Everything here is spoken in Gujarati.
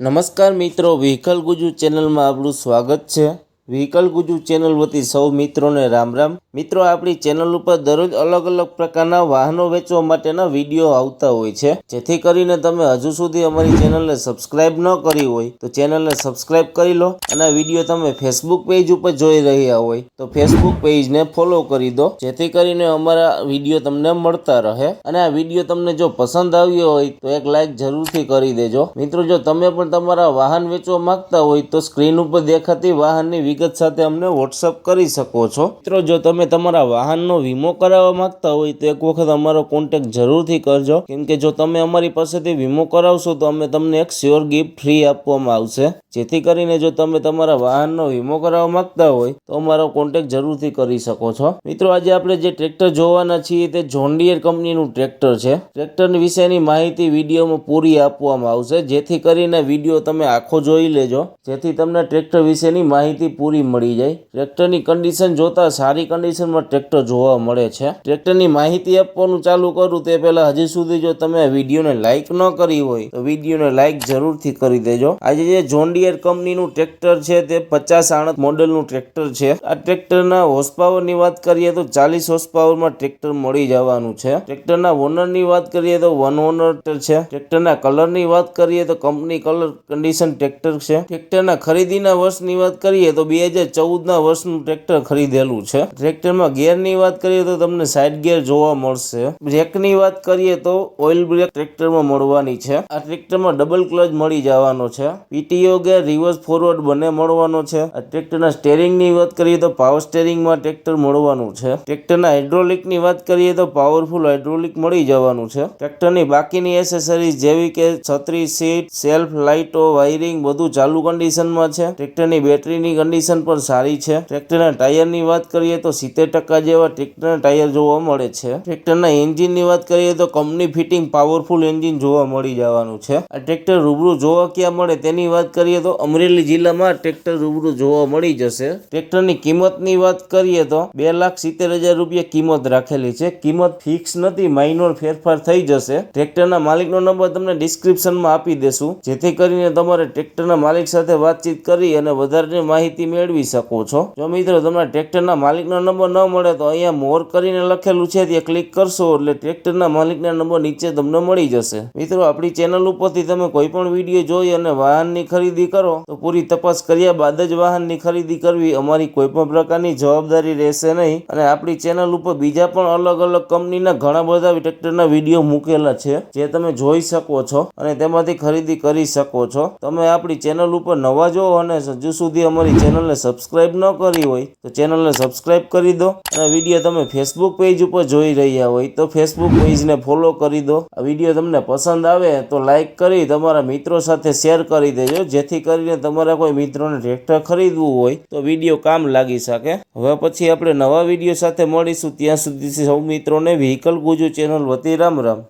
નમસ્કાર મિત્રો વ્હીકલ ગુજુ ચેનલમાં આપણું સ્વાગત છે. વ્હીકલ ગુજુ ચેનલ વતી સૌ મિત્રોને રામ રામ. મિત્રો, આપણી ચેનલ ઉપર દરરોજ અલગ અલગ પ્રકારના વાહનો વેચવા માટેના વીડિયો આવતા હોય છે. જેથી કરીને તમે હજુ સુધી અમારી ચેનલને સબસ્ક્રાઇબ ન કરી હોય તો ચેનલને સબસ્ક્રાઇબ કરી લો અને વીડિયો તમે ફેસબુક પેજ ઉપર જોઈ રહ્યા હોય તો ફેસબુક પેજને ફોલો કરી દો. જેથી કરીને અમારા વીડિયો તમને મળતા રહે અને આ વીડિયો તમને જો પસંદ આવ્યો હોય તો એક લાઇક જરૂરથી કરી દેજો. મિત્રો, જો તમે પણ તમારા વાહન વેચવા માંગતા હોય તો સ્ક્રીન ઉપર દેખાતી વાહનની વિગત સાથે અમને વોટ્સઅપ કરી શકો છો. મિત્રો, જો તમે તમારા વાહનનો વીમો કરાવવા માંગતા હોય, તો એક વખત અમારો કોન્ટેક્ટ જરૂરથી કરજો. કેમ કે જો તમે અમારી પાસેથી વીમો કરાવશો, તો અમે તમને એક શ્યોર ગિફ્ટ ફ્રી આપવામાં આવશે. જેથી કરીને જો તમે તમારા વાહનનો વીમો કરાવવા માંગતા હોય, તો અમારો કોન્ટેક્ટ જરૂરથી કરી શકો છો. મિત્રો, આજે આપણે જે ટ્રેક્ટર જોવાના છીએ, તે જોન્ડિયર કંપનીનું ટ્રેક્ટર છે. ટ્રેક્ટર વિશેની માહિતી વિડીયોમાં પૂરી આપવામાં આવશે. જેથી કરીને વીડિયો તમે આખો જોઈ લેજો. જેથી તમને ટ્રેક્ટર વિશેની માહિતી પૂરી મળી જાય. ટ્રેક્ટરની કન્ડિશન જોતા સારી કન્ડિશનમાં ટ્રેક્ટર જોવા મળે છે. ટ્રેક્ટરની માહિતી આપવાનું ચાલુ કરું તે પહેલા હજી સુધી જો તમે વિડીયોને લાઇક ન કરી હોય, તો વિડીયોને લાઇક જરૂરથી કરી દેજો. આજે જે જોન્ડિયર કંપનીનું ટ્રેક્ટર છે તે પચાસ આણત મોડેલનું ટ્રેક્ટર છે. આ ટ્રેક્ટરના હોર્સ પાવરની વાત કરીએ તો ચાલીસ હોર્સ પાવરમાં ટ્રેક્ટર મળી જવાનું છે. ટ્રેક્ટરના ઓનરની વાત કરીએ તો વન ઓનર છે. ટ્રેક્ટરના કલરની વાત કરીએ તો કંપની કલર કન્ડિશન ટ્રેક્ટર છે. ટ્રેક્ટરના ખરીદીના વર્ષની વાત કરીએ તો બે હજાર ચૌદના વર્ષનું ટ્રેક્ટર ખરીદેલું છે. ટ્રેક્ટરમાં ગિયરની વાત કરીએ તો તમને સાઇડ ગિયર જોવા મળશે. બ્રેકની વાત કરીએ તો ઓઇલ બ્રેક ટ્રેક્ટરમાં મળવાની છે. આ ટ્રેક્ટરમાં ડબલ ક્લચ મળી જવાનો છે. પીટીઓ ગેર રિવર્સ ફોરવર્ડ બંને મળવાનો છે. આ ટ્રેક્ટરના સ્ટેરિંગની વાત કરીએ તો પાવર સ્ટેરિંગમાં ટ્રેક્ટર મળવાનું છે. ટ્રેક્ટરના હાઇડ્રોલિકની વાત કરીએ તો પાવરફુલ હાઇડ્રોલિક મળી જવાનું છે. ટ્રેક્ટરની બાકીની એસેસરીઝ જેવી કે છત્રી સીટ, સેલ્ફ લાઇટો, વાયરિંગ બધું ચાલુ કન્ડિશનમાં છે. ટ્રેક્ટરની બેટરીની કન્ડિશન પણ સારી છે. ટ્રેક્ટરના ટાયરની વાત કરીએ તો સિત્તેર ટકા જેવા ટ્રેક્ટરના ટાયર જોવા મળે છે. ટ્રેક્ટરના એન્જિનની વાત કરીએ તો કંપની ફિટિંગ પાવરફુલ એન્જિન જોવા મળી જવાનું છે. આ ટ્રેક્ટર રૂબરૂ જોવા ક્યાં મળે તેની વાત કરીએ તો અમરેલી જિલ્લામાં ટ્રેક્ટર રૂબરૂ જોવા મળી જશે. ટ્રેક્ટરની કિંમતની વાત કરીએ તો બે લાખ સિત્તેર હજાર રૂપિયા કિંમત રાખેલી છે. કિંમત ફિક્સ નથી માઇનોર ફેરફાર થઈ જશે. ટ્રેક્ટરના માલિકનો નંબર તમને ડિસ્ક્રિપ્શનમાં આપી દેશું. જેથી કરીને તમારે ટ્રેક્ટરના માલિક સાથે વાતચીત કરી અને વધારે માહિતી મેળવી શકો છો. જો મિત્રો તમને ટ્રેક્ટરના માલિકનો નંબર ન મળે તો અહીંયા મોર કરીને લખેલું છે, ત્યાં ક્લિક કરશો એટલે ટ્રેક્ટરના માલિકના નંબર નીચે તમને મળી જશે. મિત્રો, આપણી ચેનલ ઉપરથી તમે કોઈ પણ વીડિયો જોઈ અને વાહનની ખરીદી કરો, તો પૂરી તપાસ કર્યા બાદ જ વાહનની ખરીદી કરવી અમારી કોઈ પણ પ્રકારની જવાબદારી રહેશે નહીં. અને આપણી ચેનલ ઉપર બીજા પણ અલગ અલગ કંપનીના ઘણા બધા ટ્રેક્ટરના વીડિયો મૂકેલા છે, જે તમે જોઈ શકો છો અને તેમાંથી ખરીદી કરી શકો છો. તમે આપણી ચેનલ ઉપર નવા જો અને હજુ સુધી અમારી ચેનલને સબસ્ક્રાઇબ ન કરી હોય તો ચેનલને સબસ્ક્રાઇબ કરી દો અને વીડિયો તમે ફેસબુક પેજ ઉપર જોઈ રહ્યા હોય તો ફેસબુક પેજને ફોલો કરી દો. આ વીડિયો તમને પસંદ આવે તો લાઇક કરી તમારા મિત્રો સાથે શેર કરી દેજો. જેથી કરીને તમારા કોઈ મિત્રોને ટ્રેક્ટર ખરીદવું હોય તો વીડિયો કામ લાગી શકે. હવે પછી આપણે નવા વીડિયો સાથે મળીશું. ત્યાં સુધી સૌ મિત્રોને વ્હીકલ ગુજુ ચેનલ વતી રામ રામ.